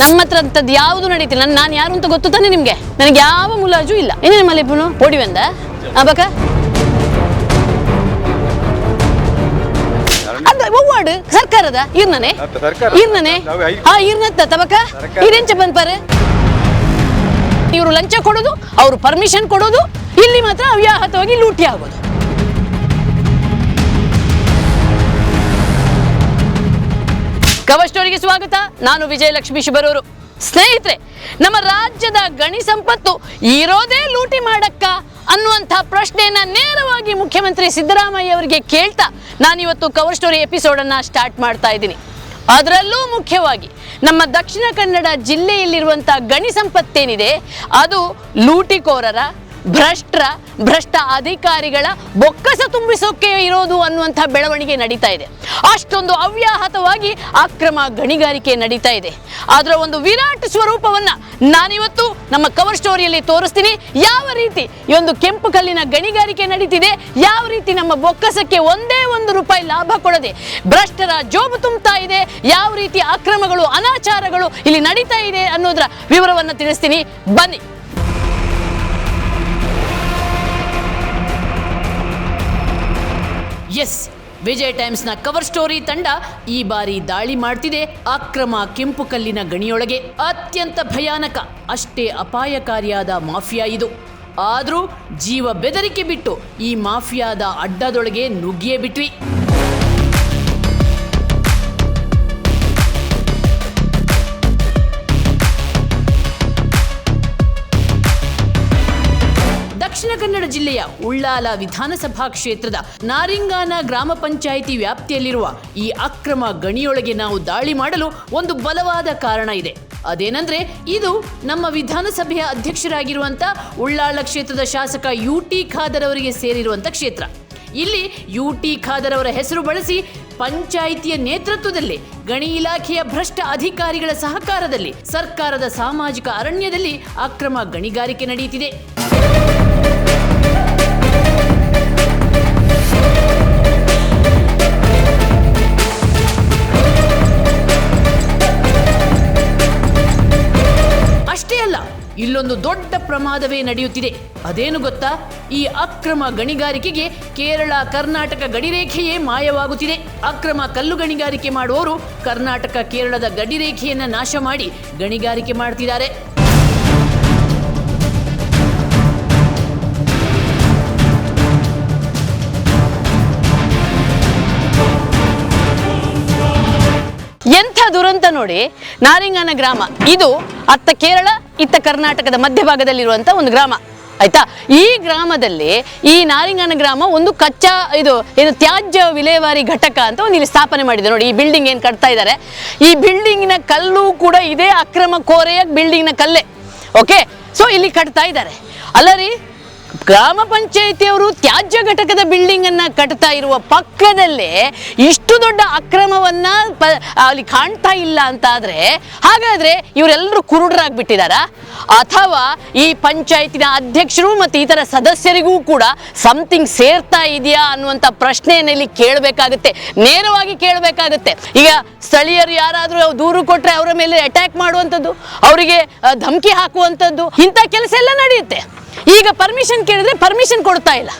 ನಮ್ಮ ಹತ್ರ ಅಂತದ್ದು ಯಾವುದು ನಡೀತಿಲ್ಲ. ನಾನು ನಾನು ಯಾರು ಅಂತ ಗೊತ್ತು ತಾನೆ ನಿಮ್ಗೆ? ನನಗೆ ಯಾವ ಮುಲಾಜು ಇಲ್ಲ. ಏನೇನು ಇಬ್ಬನು ಓಡಿವೆಂದ ಅಬಕ ಅದ ಒವ್ವಾಡು ಸರ್ಕಾರದ? ಇರ್ನನೆ? ಇರ್ನನೆ? ಹಾ ಇರ್ನತ್ತ ತಬಕ. ಇರೆಂಚ ಬಂದ್ಪಾರೆ ಇವರು ಲಂಚ ಕೊಡೋದು ಅವ್ರು ಪರ್ಮಿಷನ್ ಕೊಡೋದು ಇಲ್ಲಿ ಮಾತ್ರ ಅವ್ಯಾಹತವಾಗಿ ಲೂಟಿ ಆಗೋದು. ಕವರ್ ಸ್ಟೋರಿಗೆ ಸ್ವಾಗತ. ನಾನು ವಿಜಯಲಕ್ಷ್ಮಿ ಶಿಬರೂರು ಸ್ನೇಹಿತರೆ, ನಮ್ಮ ರಾಜ್ಯದ ಗಣಿ ಸಂಪತ್ತು ಇರೋದೇ ಲೂಟಿ ಮಾಡಕ್ಕ ಅನ್ನುವಂಥ ಪ್ರಶ್ನೆಯನ್ನ ನೇರವಾಗಿ ಮುಖ್ಯಮಂತ್ರಿ ಸಿದ್ದರಾಮಯ್ಯ ಅವರಿಗೆ ಕೇಳ್ತಾ ನಾನಿವತ್ತು ಕವರ್ ಸ್ಟೋರಿ ಎಪಿಸೋಡ್ ಅನ್ನ ಸ್ಟಾರ್ಟ್ ಮಾಡ್ತಾ ಇದ್ದೀನಿ. ಅದರಲ್ಲೂ ಮುಖ್ಯವಾಗಿ ನಮ್ಮ ದಕ್ಷಿಣ ಕನ್ನಡ ಜಿಲ್ಲೆಯಲ್ಲಿರುವಂಥ ಗಣಿ ಸಂಪತ್ತೇನಿದೆ, ಅದು ಲೂಟಿಕೋರರ ಭ್ರಷ್ಟರ ಭ್ರಷ್ಟ ಅಧಿಕಾರಿಗಳ ಬೊಕ್ಕಸ ತುಂಬಿಸೋಕೆ ಇರೋದು ಅನ್ನುವಂಥ ಬೆಳವಣಿಗೆ ನಡೀತಾ ಇದೆ. ಅಷ್ಟೊಂದು ಅವ್ಯಾಹತವಾಗಿ ಅಕ್ರಮ ಗಣಿಗಾರಿಕೆ ನಡೀತಾ ಇದೆ. ಅದರ ಒಂದು ವಿರಾಟ್ ಸ್ವರೂಪವನ್ನ ನಾನಿವತ್ತು ನಮ್ಮ ಕವರ್ ಸ್ಟೋರಿಯಲ್ಲಿ ತೋರಿಸ್ತೀನಿ. ಯಾವ ರೀತಿ ಈ ಒಂದು ಕೆಂಪು ಕಲ್ಲಿನ ಗಣಿಗಾರಿಕೆ ನಡೀತಿದೆ, ಯಾವ ರೀತಿ ನಮ್ಮ ಬೊಕ್ಕಸಕ್ಕೆ ಒಂದೇ ಒಂದು ರೂಪಾಯಿ ಲಾಭ ಕೊಡದೆ ಭ್ರಷ್ಟರ ಜೋಬು ತುಂಬುತ್ತಾ ಇದೆ, ಯಾವ ರೀತಿ ಅಕ್ರಮಗಳು, ಅನಾಚಾರಗಳು ಇಲ್ಲಿ ನಡೀತಾ ಇದೆ ಅನ್ನೋದರ ವಿವರವನ್ನು ತಿಳಿಸ್ತೀನಿ. ಬನ್ನಿ. ಎಸ್. ವಿಜಯ್ ಟೈಮ್ಸ್ನ ಕವರ್ ಸ್ಟೋರಿ ತಂಡ ಈ ಬಾರಿ ದಾಳಿ ಮಾಡ್ತಿದೆ. ಅಕ್ರಮ ಕೆಂಪು ಕಲ್ಲಿನ ಗಣಿಯೊಳಗೆ ಅತ್ಯಂತ ಭಯಾನಕ, ಅಷ್ಟೇ ಅಪಾಯಕಾರಿಯಾದ ಮಾಫಿಯಾ ಇದು. ಆದರೂ ಜೀವ ಬೆದರಿಕೆ ಬಿಟ್ಟು ಈ ಮಾಫಿಯಾದ ಅಡ್ಡದೊಳಗೆ ನುಗ್ಗಿಯೇ ಬಿಟ್ವಿ. ದಕ್ಷಿಣ ಕನ್ನಡ ಜಿಲ್ಲೆಯ ಉಳ್ಳಾಲ ವಿಧಾನಸಭಾ ಕ್ಷೇತ್ರದ ನಾರಿಂಗಾನ ಗ್ರಾಮ ಪಂಚಾಯಿತಿ ವ್ಯಾಪ್ತಿಯಲ್ಲಿರುವ ಈ ಅಕ್ರಮ ಗಣಿಯೊಳಗೆ ನಾವು ದಾಳಿ ಮಾಡಲು ಒಂದು ಬಲವಾದ ಕಾರಣ ಇದೆ. ಅದೇನಂದ್ರೆ, ಇದು ನಮ್ಮ ವಿಧಾನಸಭೆಯ ಅಧ್ಯಕ್ಷರಾಗಿರುವಂತ ಉಳ್ಳಾಳ ಕ್ಷೇತ್ರದ ಶಾಸಕ ಯು ಟಿ ಖಾದರ್ ಅವರಿಗೆ ಸೇರಿರುವಂತ ಕ್ಷೇತ್ರ. ಇಲ್ಲಿ ಯು ಟಿ ಖಾದರ್ ಅವರ ಹೆಸರು ಬಳಸಿ ಪಂಚಾಯಿತಿಯ ನೇತೃತ್ವದಲ್ಲಿ, ಗಣಿ ಇಲಾಖೆಯ ಭ್ರಷ್ಟ ಅಧಿಕಾರಿಗಳ ಸಹಕಾರದಲ್ಲಿ, ಸರ್ಕಾರದ ಸಾಮಾಜಿಕ ಅರಣ್ಯದಲ್ಲಿ ಅಕ್ರಮ ಗಣಿಗಾರಿಕೆ ನಡೆಯುತ್ತಿದೆ. ಅಲ್ಲ, ಇಲ್ಲೊಂದು ದೊಡ್ಡ ಪ್ರಮಾದವೇ ನಡೆಯುತ್ತಿದೆ. ಅದೇನು ಗೊತ್ತಾ? ಈ ಅಕ್ರಮ ಗಣಿಗಾರಿಕೆಗೆ ಕೇರಳ, ಕರ್ನಾಟಕ ಗಡಿರೇಖೆಯೇ ಮಾಯವಾಗುತ್ತಿದೆ. ಅಕ್ರಮ ಕಲ್ಲು ಗಣಿಗಾರಿಕೆ ಮಾಡುವವರು ಕರ್ನಾಟಕ, ಕೇರಳದ ಗಡಿರೇಖೆಯನ್ನ ನಾಶ ಮಾಡಿ ಗಣಿಗಾರಿಕೆ ಮಾಡ್ತಿದ್ದಾರೆ. ದುರಂತ ನೋಡಿ ನಾರಿಂಗನ ಗ್ರಾಮ. ಇದು ಅತ್ತ ಕೇರಳ, ಇತ್ತ ಕರ್ನಾಟಕದ ಮಧ್ಯಭಾಗದಲ್ಲಿರುವಂತ ಒಂದು ಗ್ರಾಮ. ಆಯ್ತಾ? ಈ ಗ್ರಾಮದಲ್ಲಿ ಈ ನಾರಿಂಗನ ಗ್ರಾಮ ಒಂದು ಕಚ್ಚಾ ಇದು ಏನು ತ್ಯಾಜ್ಯ ವಿಲೇವಾರಿ ಘಟಕ ಅಂತ ಒಂದು ಇಲ್ಲಿ ಸ್ಥಾಪನೆ ಮಾಡಿದೆ. ನೋಡಿ, ಈ ಬಿಲ್ಡಿಂಗ್ ಏನು ಕಟ್ತಾ ಇದ್ದಾರೆ? ಈ ಬಿಲ್ಡಿಂಗಿನ ಕಲ್ಲು ಕೂಡ ಇದೆ ಅಕ್ರಮ ಕೋರೆಯ ಬಿಲ್ಡಿಂಗ್ನ ಕಲ್ಲೇ. ಓಕೆ ಸೊ ಇಲ್ಲಿ ಕಟ್ತಾ ಇದ್ದಾರೆ. ಅಲ್ಲ ರೀ, ಗ್ರಾಮ ಪಂಚಾಯಿತಿಯವರು ತ್ಯಾಜ್ಯ ಘಟಕದ ಬಿಲ್ಡಿಂಗ್ ಕಟ್ತಾ ಇರುವ ಪಕ್ಕದಲ್ಲೇ ಇಷ್ಟು ದೊಡ್ಡ ಅಕ್ರಮವನ್ನ ಅಲ್ಲಿ ಕಾಣ್ತಾ ಇಲ್ಲ ಅಂತ ಆದ್ರೆ ಹಾಗಾದ್ರೆ ಇವರೆಲ್ಲರೂ ಕುರುಡರಾಗ್ಬಿಟ್ಟಿದಾರ? ಅಥವಾ ಈ ಪಂಚಾಯತಿನ ಅಧ್ಯಕ್ಷರು ಮತ್ತು ಇತರ ಸದಸ್ಯರಿಗೂ ಕೂಡ ಸಮಥಿಂಗ್ ಸೇರ್ತಾ ಇದೆಯಾ ಅನ್ನುವಂಥ ಪ್ರಶ್ನೆಯನ್ನು ಇಲ್ಲಿ ಕೇಳಬೇಕಾಗುತ್ತೆ. ನೇರವಾಗಿ ಕೇಳಬೇಕಾಗುತ್ತೆ. ಈಗ ಸ್ಥಳೀಯರು ಯಾರಾದರೂ ದೂರು ಕೊಟ್ಟರೆ ಅವರ ಮೇಲೆ ಅಟ್ಯಾಕ್ ಮಾಡುವಂಥದ್ದು, ಅವರಿಗೆ ಧಮಕಿ ಹಾಕುವಂಥದ್ದು, ಇಂಥ ಕೆಲಸ ಎಲ್ಲ ನಡೆಯುತ್ತೆ. ಈಗ ಪರ್ಮಿಷನ್ ಕೇಳಿದ್ರೆ ಪರ್ಮಿಷನ್ ಕೊಡ್ತಾ ಇಲ್ಲ.